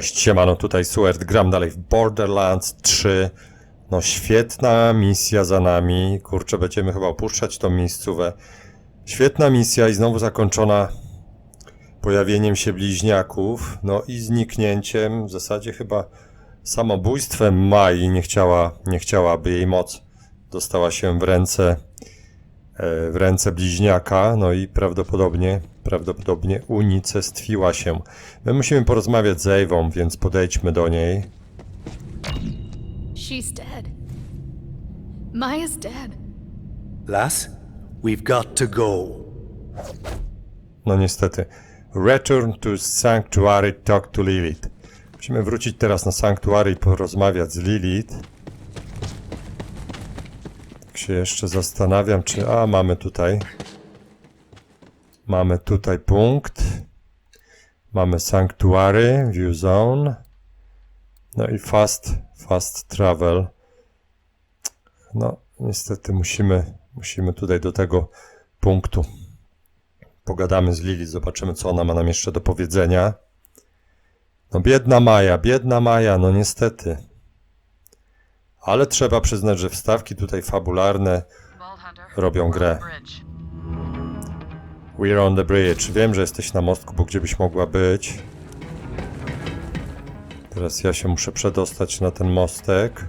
Cześć, siemano, tutaj Suert, gram dalej w Borderlands 3. No świetna misja za nami, kurczę, będziemy chyba opuszczać tą miejscówę. Świetna misja i znowu zakończona pojawieniem się bliźniaków, no i zniknięciem, w zasadzie chyba samobójstwem Mai, nie chciała, nie chciała, aby jej moc dostała się w ręce e, w ręce bliźniaka, no i prawdopodobnie, prawdopodobnie unicestwiła się. My musimy porozmawiać z Ewą, więc podejdźmy do niej. She's dead. Maya's dead. Lass, we've got to go. No niestety. Return to Sanctuary, talk to Lilith. Musimy wrócić teraz na Sanctuary i porozmawiać z Lilith. Tak się jeszcze zastanawiam, czy... A, mamy tutaj... Mamy tutaj punkt. Mamy Sanctuary, View Zone. No i Fast, Fast Travel. No, niestety musimy, musimy tutaj do tego punktu. Pogadamy z Lili, zobaczymy, co ona ma nam jeszcze do powiedzenia. No, biedna Maja, biedna Maja, no niestety. Ale trzeba przyznać, że wstawki tutaj fabularne robią grę. We're on the bridge. Wiem, że jesteś na mostku, bo gdzie byś mogła być? Teraz ja się muszę przedostać na ten mostek.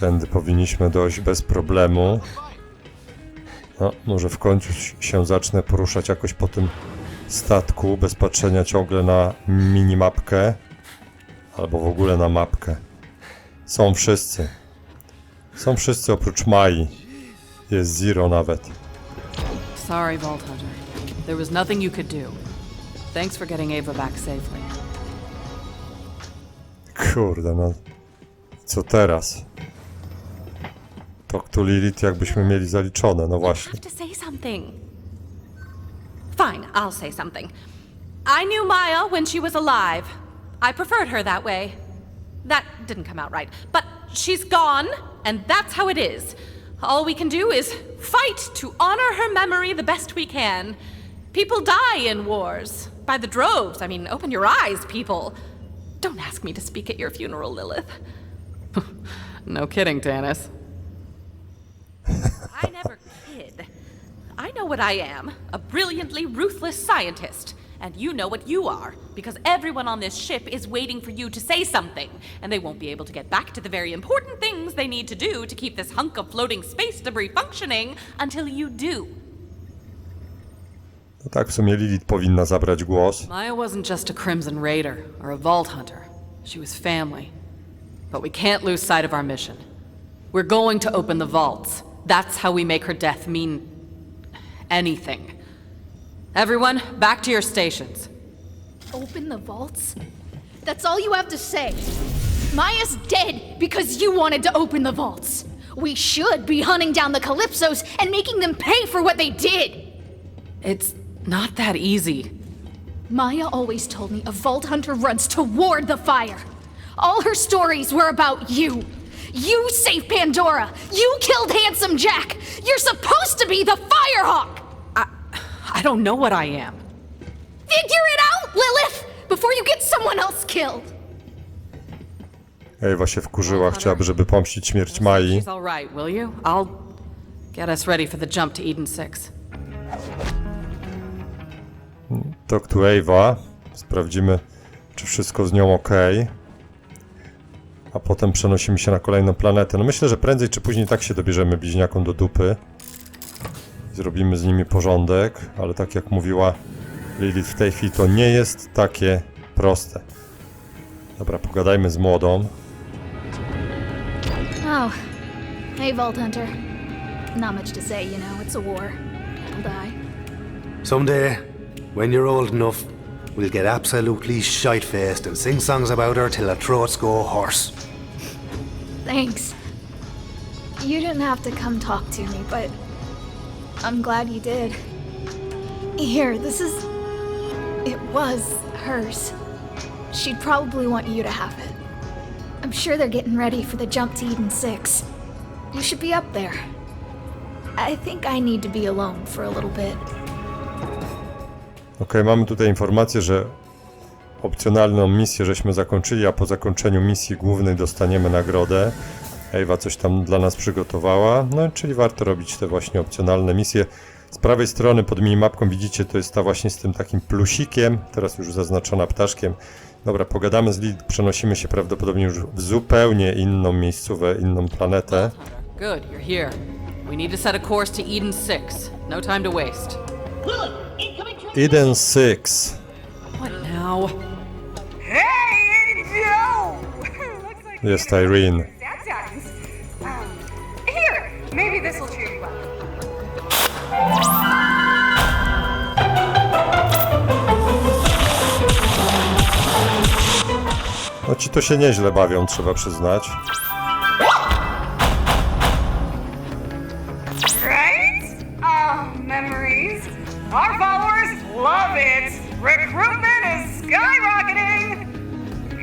Tędy powinniśmy dojść bez problemu. No, może w końcu się zacznę poruszać jakoś po tym statku, bez patrzenia ciągle na minimapkę. Albo w ogóle na mapkę. Są wszyscy. Są wszyscy oprócz Mai. Jest Zero nawet. Sorry, Vault Hunter. There was nothing you could do. Thanks for getting Ava back safely. Kurde, no. Co teraz? To Lilith jakbyśmy mieli zaliczone, no właśnie. have to say something. Fine, I'll say something. I knew Maya when she was alive. I preferred her that way. That didn't come out right. But she's gone, and that's how it is. All we can do is fight to honor her memory the best we can. People die in wars. By the droves. I mean, open your eyes, people. Don't ask me to speak at your funeral, Lilith. No kidding, Tanis. I never kid. I know what I am a brilliantly ruthless scientist. And you know what you are, because everyone on this ship is waiting for you to say something, and they won't be able to get back to the very important things they need to do to keep this hunk of floating space debris functioning until you do. No tak, w sumie Lilith powinna zabrać głos. Maya wasn't just a Crimson Raider or a Vault Hunter. She was family. But we can't lose sight of our mission. We're going to open the vaults. That's how we make her death mean anything. Everyone, back to your stations. Open the vaults? That's all you have to say. Maya's dead because you wanted to open the vaults. We should be hunting down the Calypsos and making them pay for what they did. It's not that easy. Maya always told me a vault hunter runs toward the fire. All her stories were about you. You saved Pandora. You killed Handsome Jack. You're supposed to be the Firehawk. I don't know what I am. Figure it out, Lilith, before you get someone else killed. Ewa się wkurzyła, chciałaby, żeby pomścić śmierć Mai. She's all right, will you? I'll get us ready for the jump to Eden 6. Talk to Ewa. Sprawdzimy, czy wszystko z nią ok. A potem przenosimy się na kolejną planetę. No myślę, że prędzej czy później tak się dobierzemy bliźniakom do dupy. Zrobimy z nimi porządek, ale tak jak mówiła Lilith w tej chwili, to nie jest takie proste. Dobra, pogadajmy z młodą. Oh, hey, Vault Hunter. Not much to say, you know, it's a war. People die. Someday, when you're old enough, we'll get absolutely shite-faced and sing songs about her till our throats go hoarse. Thanks. You didn't have to come talk to me, but I'm glad you did. Here, this is. It was hers. She'd probably want you to have it. I'm sure they're getting ready for the jump to Eden 6. You should be up there. I think I need to be alone for a little bit. Okej, mamy tutaj informację, że opcjonalną misję żeśmy zakończyli, a po zakończeniu misji głównej dostaniemy nagrodę. Ewa coś tam dla nas przygotowała, no czyli warto robić te właśnie opcjonalne misje. Z prawej strony pod minimapką widzicie, to jest ta właśnie z tym takim plusikiem, teraz już zaznaczona ptaszkiem. Dobra, pogadamy z Lid, przenosimy się prawdopodobnie już w zupełnie inną miejscówę, inną planetę. Good, you're here. We need to set a course to Eden 6. No time to waste. Eden 6. What now? Hey, Joe! Jest Irene. Maybe this will cheer you up. No ci to się nieźle bawią, trzeba przyznać. Right? Oh, memories. Our followers love it. Recruitment is skyrocketing.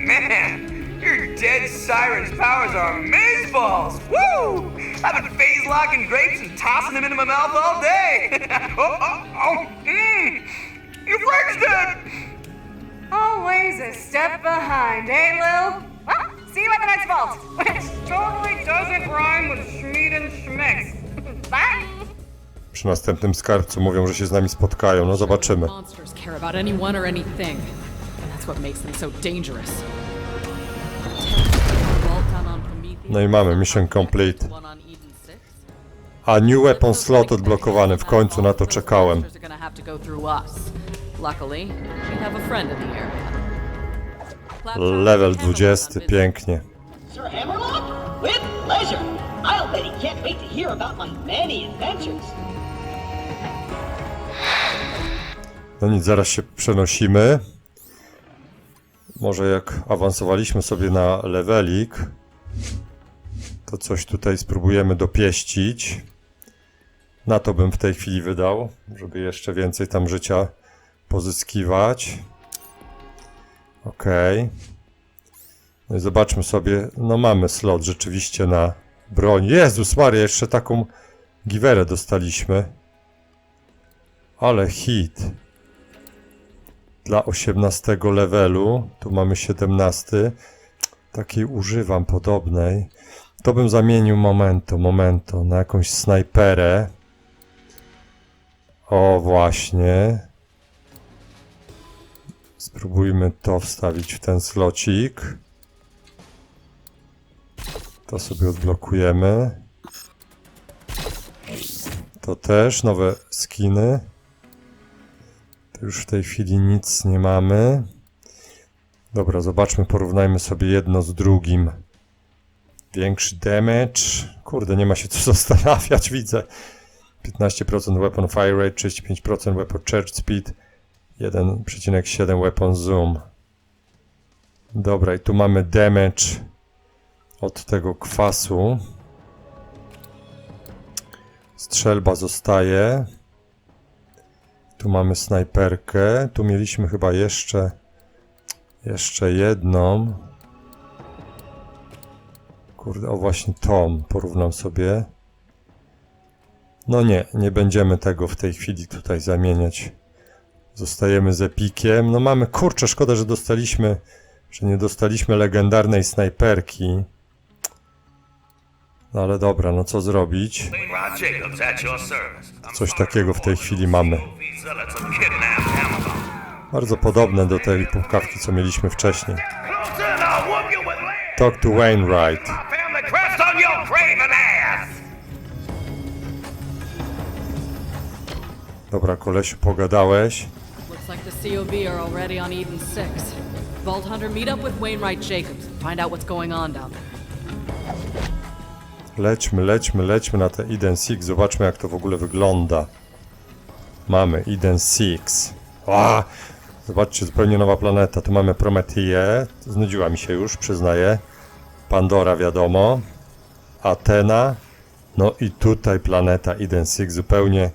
Man, your dead siren's powers are amazeballs! Woo! I've been phase locking grapes and tossing them into my mouth all day! oh, oh, oh, mmm! Your friend's dead! Always a step behind, eh, Lil? Well, see you at the next vault, which totally doesn't rhyme with Schmied and Schmicks. Bye! Przy następnym skarbcu mówią, że się z nami spotkają. No zobaczymy. Monsters care about anyone or anything. And that's what makes them so dangerous. Vault down on Prometheus, No i mamy mission complete. A new weapon slot odblokowany. W końcu na to czekałem. Level and Hammerlock 20, on pięknie. Sir Hammerlock? With pleasure. I'll bet he can't wait to hear about my many adventures. No nic, zaraz się przenosimy. Może jak awansowaliśmy sobie na levelik, to coś tutaj spróbujemy dopieścić. Na to bym w tej chwili wydał, żeby jeszcze więcej tam życia pozyskiwać. Okej. No zobaczmy sobie, no mamy slot rzeczywiście na broń. Jezus Maria, jeszcze taką giwerę dostaliśmy. Ale hit dla 18 levelu. Tu mamy 17. Takiej używam podobnej. To bym zamienił momento, momento na jakąś snajperę. O, właśnie. Spróbujmy to wstawić w ten slocik. To sobie odblokujemy. To też nowe skiny. To już w tej chwili nic nie mamy. Dobra, zobaczmy, porównajmy sobie jedno z drugim. Większy damage. Kurde, nie ma się co zastanawiać, widzę. 15% weapon fire rate, 35% weapon charge speed, 1,7 weapon zoom. Dobra, i tu mamy damage od tego kwasu. Strzelba zostaje. Tu mamy snajperkę. Tu mieliśmy chyba jeszcze jeszcze jedną. Kurde, o właśnie tą porównam sobie. No nie, nie będziemy tego w tej chwili tutaj zamieniać. Zostajemy z epikiem. No mamy, kurczę, szkoda, że dostaliśmy, że nie dostaliśmy legendarnej snajperki. No ale dobra, no co zrobić? Coś takiego w tej chwili mamy. Bardzo podobne do tej pukawki, co mieliśmy wcześniej. Talk to Wainwright. Dobra, kolesiu, pogadałeś. Looks like the COV are already on Eden 6. Vault Hunter, meet up with Wainwright Jacobs and find out what's going on down there. Lećmy, lećmy, lećmy na te Eden 6. Zobaczmy, jak to w ogóle wygląda. Mamy Eden 6. A! Zobaczcie, zupełnie nowa planeta. Tu mamy Prometeję. Znudziła mi się już, przyznaję. Pandora, wiadomo. Atena. No i tutaj planeta Eden 6. Zupełnie,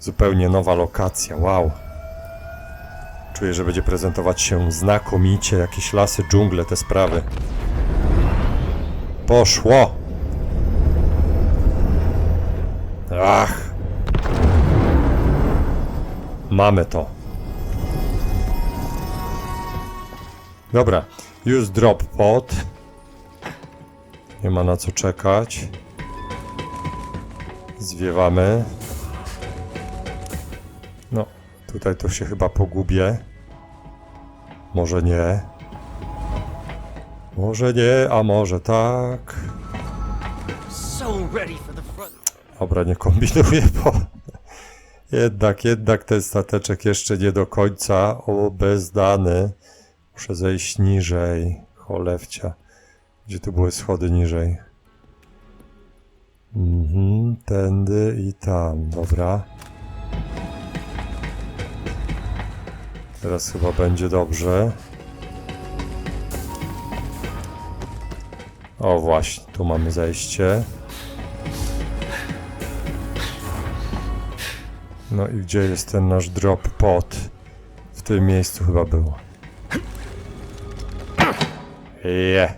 zupełnie nowa lokacja. Wow. Czuję, że będzie prezentować się znakomicie. Jakieś lasy, dżungle, te sprawy. Poszło! Ach. Mamy to. Dobra, już drop pod. Nie ma na co czekać. Zwiewamy. Tutaj to się chyba pogubię. Może nie. Może nie, a może tak. Dobra, nie kombinuję, bo jednak, jednak ten stateczek jeszcze nie do końca obezdany. Muszę zejść niżej. Cholewcia. Gdzie tu były schody niżej? Mhm, tędy i tam, dobra. Teraz chyba będzie dobrze. O właśnie, tu mamy zejście. No i gdzie jest ten nasz drop pod? W tym miejscu chyba było. Je.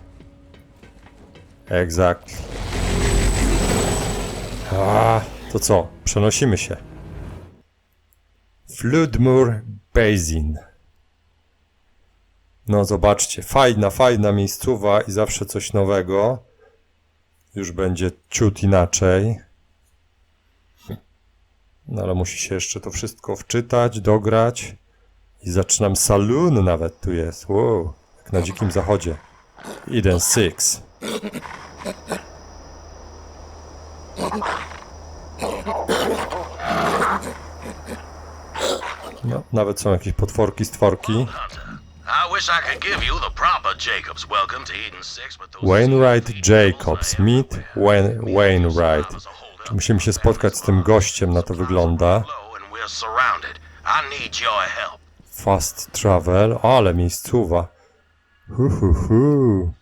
Exactly. A, to co? Przenosimy się. Floodmoor Basin. No zobaczcie, fajna, fajna miejscowa i zawsze coś nowego. Już będzie ciut inaczej. No ale musi się jeszcze to wszystko wczytać, dograć. I zaczynam saloon nawet tu jest. Wow, jak na dzikim zachodzie. Eden Six. No, nawet są jakieś potworki, stworki. I wish I could give you the proper Jacob's welcome to Eden 6, but those Wainwright Jacobs. Meet Wain Wainwright. Musimy się spotkać z tym gościem, na to wygląda. Fast travel, ale miejscowa. Hu, hu, hu.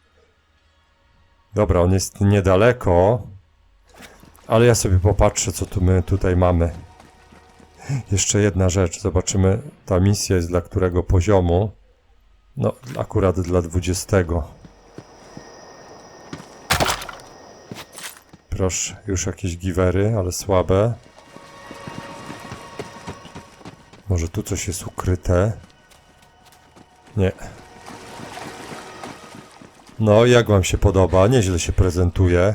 Dobra, on jest niedaleko. Ale ja sobie popatrzę, co tu my tutaj mamy. Jeszcze jedna rzecz. Zobaczymy, ta misja jest dla którego poziomu. No, akurat dla 20. Proszę, już jakieś giwery, ale słabe. Może tu coś jest ukryte? Nie. No, jak wam się podoba? Nieźle się prezentuje.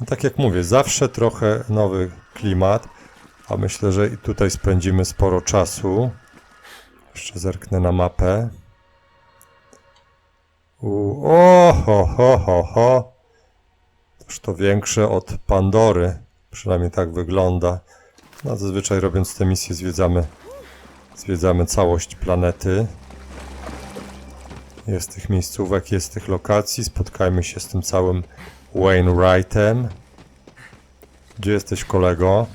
No, tak jak mówię, zawsze trochę nowy klimat, a myślę, że i tutaj spędzimy sporo czasu. Jeszcze zerknę na mapę. U, o, ho, ho, ho, ho. Toż to większe od Pandory. Przynajmniej tak wygląda. No, zazwyczaj robiąc te misje zwiedzamy, zwiedzamy całość planety. Jest tych miejscówek, jest tych lokacji. Spotkajmy się z tym całym Wainwrightem. Gdzie jesteś, kolego?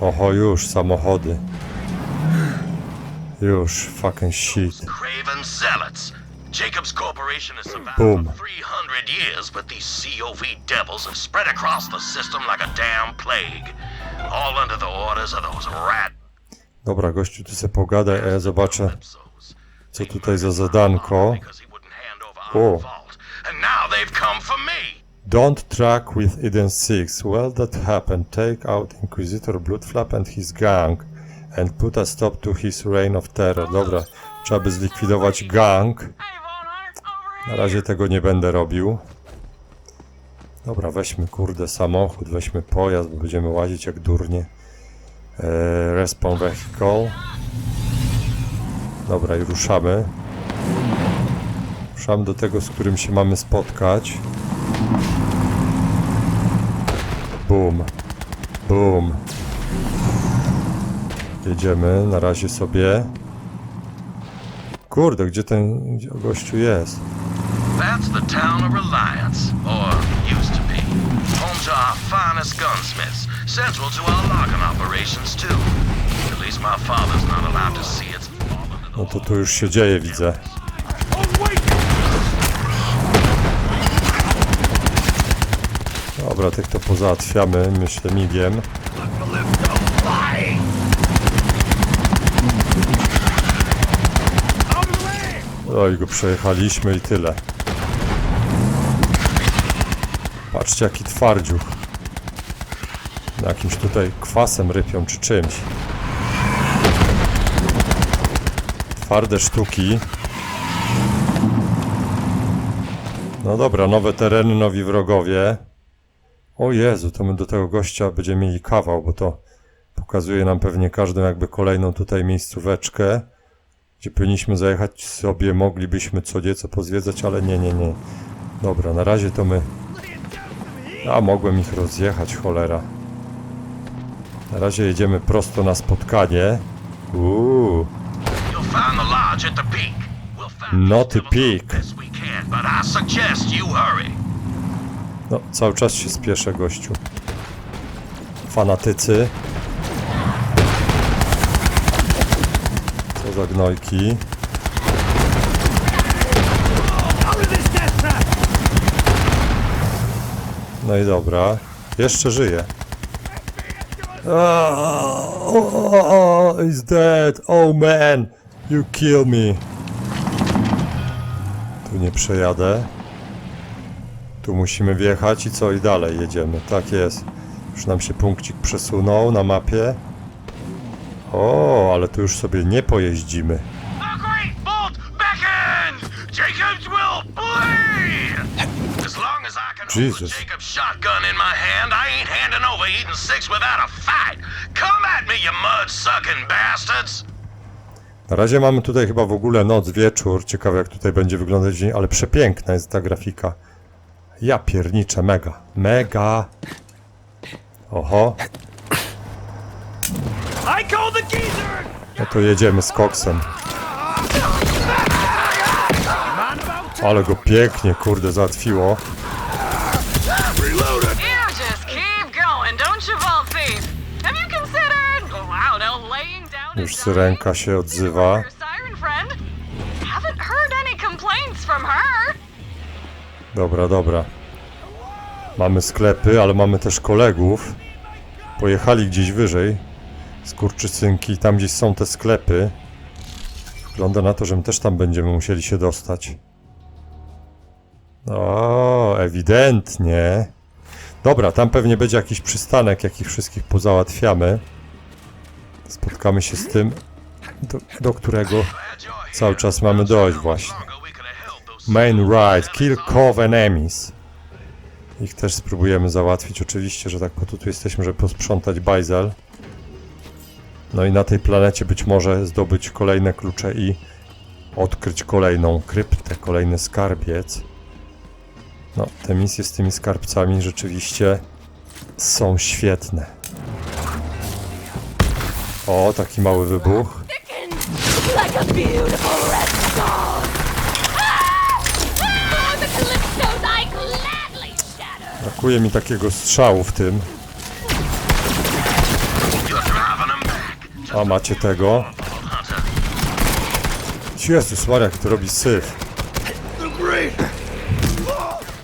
Oho, już, samochody. Już, fucking shit. Craven zealots. Jacob's Corporation survived for 300 years, but these COV devils have spread across the system like a damn plague. All under the orders of those rat Dobra, gościu, ty se pogadaj, a ja zobaczę, co tutaj za zadanko. Vault. And now they've come for me. Don't track with Eden 6. Well, that happened. Take out Inquisitor Bloodflap and his gang and put a stop to his reign of terror. Dobra, trzeba by zlikwidować gang. Na razie tego nie będę robił. Dobra, weźmy kurde samochód, weźmy pojazd, bo będziemy łazić jak durnie. Eee, respawn vehicle. Dobra, i ruszamy. Ruszamy do tego, z którym się mamy spotkać. Boom. Boom. Jedziemy na razie sobie. Kurde, gdzie ten gdzie gościu jest? That's the town of Reliance, or used to be. Home to our finest gunsmiths, central to our logging operations too. At least my father's not allowed to see the No to tu już się dzieje, widzę. Dobra, tych to pozałatwiamy, myślę, migiem. No Oj, go przejechaliśmy i tyle. Patrzcie, jaki twardziuch. Jakimś tutaj kwasem rypią czy czymś. Twarde sztuki. No dobra, nowe tereny, nowi wrogowie. O Jezu, to my do tego gościa będziemy mieli kawał, bo to pokazuje nam pewnie każdą jakby kolejną tutaj miejscóweczkę, gdzie powinniśmy zajechać sobie, moglibyśmy co nieco pozwiedzać, ale nie, nie, nie. Dobra, na razie to my... A, mogłem ich rozjechać, cholera. Na razie jedziemy prosto na spotkanie. Uuu, peak. Not devil peak. No cały czas się spieszę, gościu. Fanatycy. Co za gnojki. No i dobra. Jeszcze żyje. Oh, oh, oh, he's dead. Oh man, you kill me. Tu nie przejadę. Tu musimy wjechać i co? I dalej jedziemy. Tak jest. Już nam się punkcik przesunął na mapie. O, ale tu już sobie nie pojeździmy. Jesus. Jacobs shotgun in my hand, I ain't handing over Eden 6 without a fight! Come at me, you mud-sucking bastards! Na razie mamy tutaj chyba w ogóle noc, wieczór. Ciekawe jak tutaj będzie wyglądać dzień, ale przepiękna jest ta grafika. Ja pierniczę, mega. Mega. Oho. No to jedziemy z koksem. Ale go pięknie, kurde, załatwiło. You just keep going, Dobra, dobra. Mamy sklepy, ale mamy też kolegów. Pojechali gdzieś wyżej. Skurczysynki, tam gdzieś są te sklepy. Wygląda na to, że my też tam będziemy musieli się dostać. O, ewidentnie. Dobra, tam pewnie będzie jakiś przystanek, jak ich wszystkich pozałatwiamy. Spotkamy się z tym, do, do którego cały czas mamy dojść właśnie. Main right, kill cove enemies. Ich też spróbujemy załatwić, oczywiście, że tak po tu jesteśmy, żeby posprzątać bajzel. No i na tej planecie być może zdobyć kolejne klucze i odkryć kolejną kryptę, kolejny skarbiec. No, te misje z tymi skarbcami rzeczywiście są świetne. O, taki mały wybuch. Brakuje mi takiego strzału w tym. A macie tego? Jezus Maria, jak to robi syf.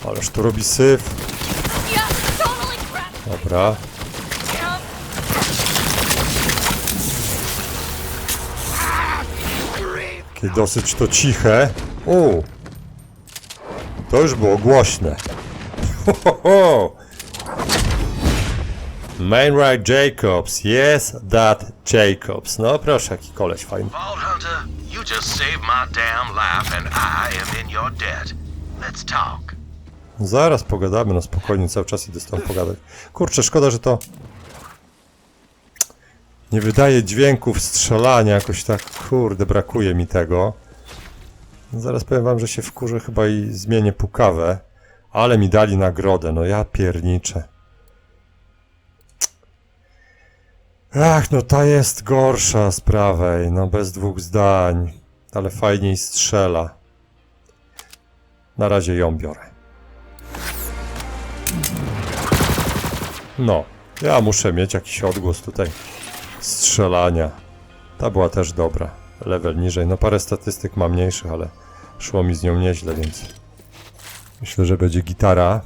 Ależ to robi syf. Dobra. Takie dosyć to ciche. U. To już było głośne. Ho. Mainride Jacobs. Yes, that Jacobs. No proszę, jaki koleś fajny. Vault Hunter, you just saved my damn life, and I am in your debt. Let's talk. Zaraz pogadamy, no spokojnie, cały czas idę z tą pogadać. Kurczę, szkoda, że to nie wydaje dźwięków strzelania, jakoś tak, kurde, brakuje mi tego. Zaraz powiem wam, że się wkurzę chyba i zmienię pukawę, ale mi dali nagrodę, no ja pierniczę. Ach, no ta jest gorsza z prawej, no bez dwóch zdań, ale fajniej strzela. Na razie ją biorę. No, ja muszę mieć jakiś odgłos tutaj strzelania. Ta była też dobra. Level niżej. No parę statystyk ma mniejszych, ale szło mi z nią nieźle, więc myślę, że będzie gitara.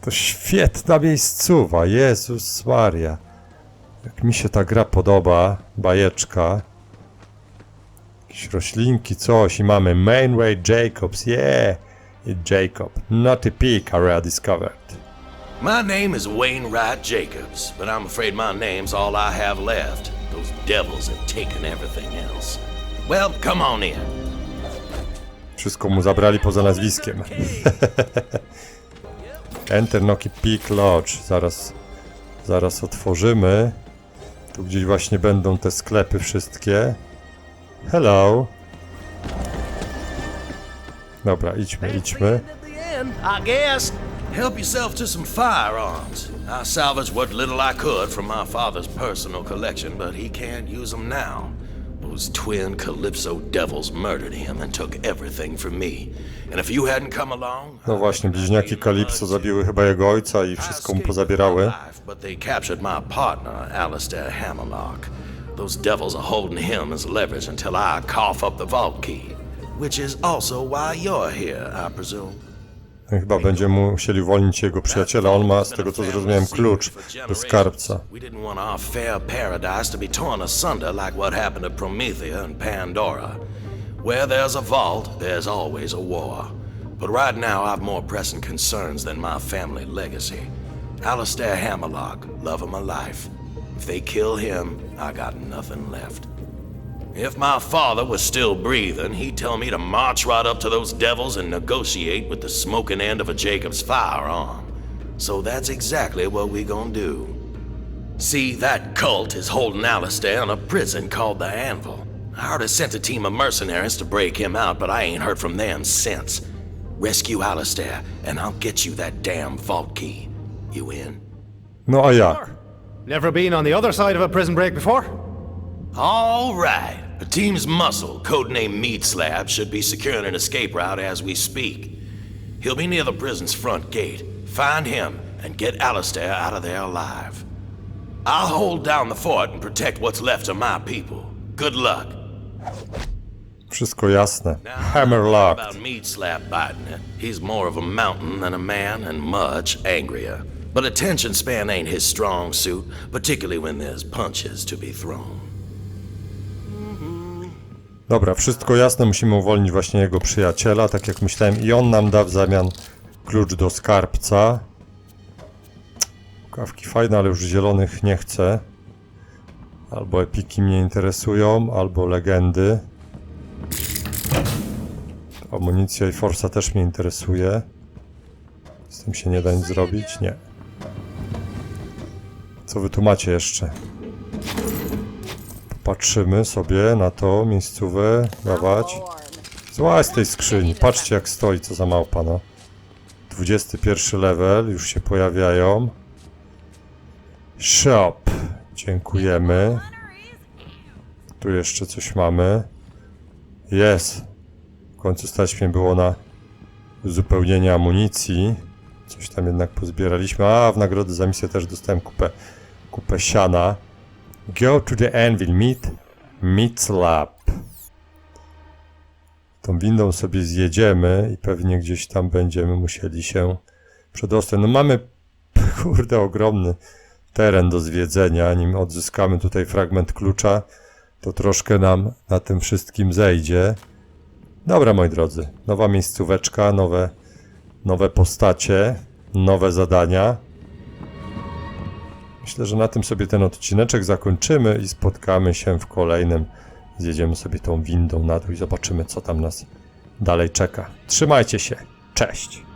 To świetna miejscowa, Jezus Maria. Jak mi się ta gra podoba, bajeczka. Jakieś roślinki, coś i mamy Mainway Jacobs, yeah! I Jacob, not a peak area discovered. My name is Wainwright Jacobs, but I'm afraid my name's all I have left. Those devils have taken everything else. Well, come on in. Wszystko mu zabrali poza nazwiskiem. Enter Noki Peak Lodge. Zaraz, zaraz otworzymy. Tu gdzieś właśnie będą te sklepy wszystkie. Hello. Dobra, idźmy, idźmy. I guess. Help yourself to some firearms. I salvaged what little I could from my father's personal collection, but he can't use them now. Those twin Calypso devils murdered him and took everything from me. And if you hadn't come along, No właśnie, bliźniaki Kalipso zabiły chyba jego ojca i wszystko mu pozabierały. But they captured my partner, Alistair Hammerlock. Those devils are holding him as leverage until I cough up the vault key. Which is also why you're here, I presume. Chyba będziemy musieli uwolnić jego przyjaciela. On ma, z tego co zrozumiałem, klucz do skarbca. Where there's a vault, there's always a war. But right now, I've more pressing concerns than my family legacy. Alistair Hammerlock, love of my life. If they kill him, I got nothing left. If my father was still breathing, he'd tell me to march right up to those devils and negotiate with the smoking end of a Jacob's firearm. So that's exactly what we're gonna do. See, that cult is holding Alistair in a prison called the Anvil. I already sent a team of mercenaries to break him out, but I ain't heard from them since. Rescue Alistair, and I'll get you that damn vault key. You in? No a jak? Never been on the other side of a prison break before? All right. The team's muscle, codenamed Meat Slab, should be securing an escape route as we speak. He'll be near the prison's front gate. Find him and get Alistair out of there alive. I'll hold down the fort and protect what's left of my people. Good luck. Wszystko jasne. Hammerlock. About Meat Slab it. He's more of a mountain than a man and much angrier. But attention span ain't his strong suit, particularly when there's punches to be thrown. Dobra, wszystko jasne, musimy uwolnić właśnie jego przyjaciela, tak jak myślałem, i on nam da w zamian klucz do skarbca. Kawki fajne, ale już zielonych nie chcę. Albo epiki mnie interesują, albo legendy. Amunicja i forsa też mnie interesuje. Z tym się nie da nic zrobić? Nie. Co wy tu macie jeszcze? Patrzymy sobie na to miejscówę. Dawać. Zła z tej skrzyni. Patrzcie jak stoi, co za małpa, no. 21 level, już się pojawiają. Shop. Dziękujemy. Tu jeszcze coś mamy. Jest. W końcu stać mnie było na uzupełnienie amunicji. Coś tam jednak pozbieraliśmy. A, w nagrodę za misję też dostałem kupę, kupę siana. Go to the anvil, meet Meat Lab. Tą windą sobie zjedziemy i pewnie gdzieś tam będziemy musieli się przedostać. No mamy, kurde, ogromny teren do zwiedzenia. Nim odzyskamy tutaj fragment klucza, to troszkę nam na tym wszystkim zejdzie. Dobra, moi drodzy, nowa miejscóweczka, nowe, nowe postacie, nowe zadania. Myślę, że na tym sobie ten odcineczek zakończymy i spotkamy się w kolejnym. Zjedziemy sobie tą windą na dół i zobaczymy, co tam nas dalej czeka. Trzymajcie się. Cześć.